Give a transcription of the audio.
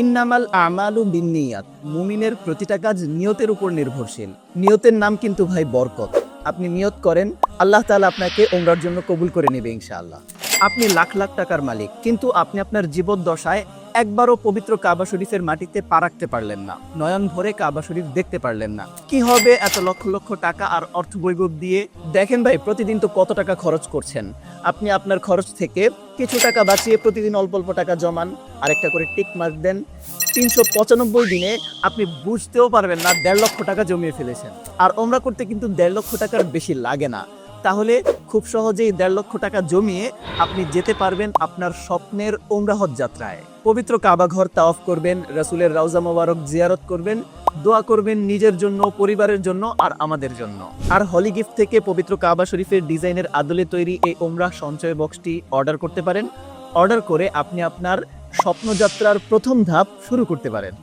ইন্নামাল আমালু বিনিয়াত মুমিনের প্রতিটা কাজ নিয়তের উপর নির্ভরশীল। নিয়তের নাম কিন্তু ভাই বরকত। আপনি নিয়ত করেন, আল্লাহ তালা আপনাকে ওমরার জন্য কবুল করে নেবে ইনশাআল্লাহ। আপনি লাখ লাখ টাকার মালিক, কিন্তু আপনি আপনার জীবদ্দশায় একবারও পবিত্র কাবা শরীফের মাটিতে পা রাখতে পারলেন না, নয়ন ভরে কাবা শরীফ দেখতে পারলেন না। কি হবে এত লক্ষ লক্ষ টাকা আর অর্থ বৈভব দিয়ে? দেখেন ভাই, প্রতিদিন তো কত টাকা খরচ করছেন। আপনি আপনার খরচ থেকে কিছু টাকা বাঁচিয়ে প্রতিদিন অল্প অল্প টাকা জমান, আরেকটা করে টিক মার্ক দেন। তিনশো পঁচানব্বই দিনে আপনি বুঝতেও পারবেন না দেড় লক্ষ টাকা জমিয়ে ফেলেছেন। আর ওমরা করতে কিন্তু দেড় লক্ষ টাকার বেশি লাগে না। তাহলে খুব সহজেই দেড় লক্ষ টাকা জমিয়ে আপনি যেতে পারবেন আপনার স্বপ্নের ওমরাহত যাত্রায়। পবিত্র কাবা ঘর তাওয়াফ করবেন, রাসুলের রাউজা মোবারক জিয়ারত করবেন, দোয়া করবেন নিজের জন্য, পরিবারের জন্য আর আমাদের জন্য। আর হলি গিফট থেকে পবিত্র কাবা শরীফের ডিজাইনের আদলে তৈরি এই ওমরাহ সঞ্চয় বক্সটি অর্ডার করতে পারেন। অর্ডার করে আপনি আপনার স্বপ্নযাত্রার প্রথম ধাপ শুরু করতে পারেন।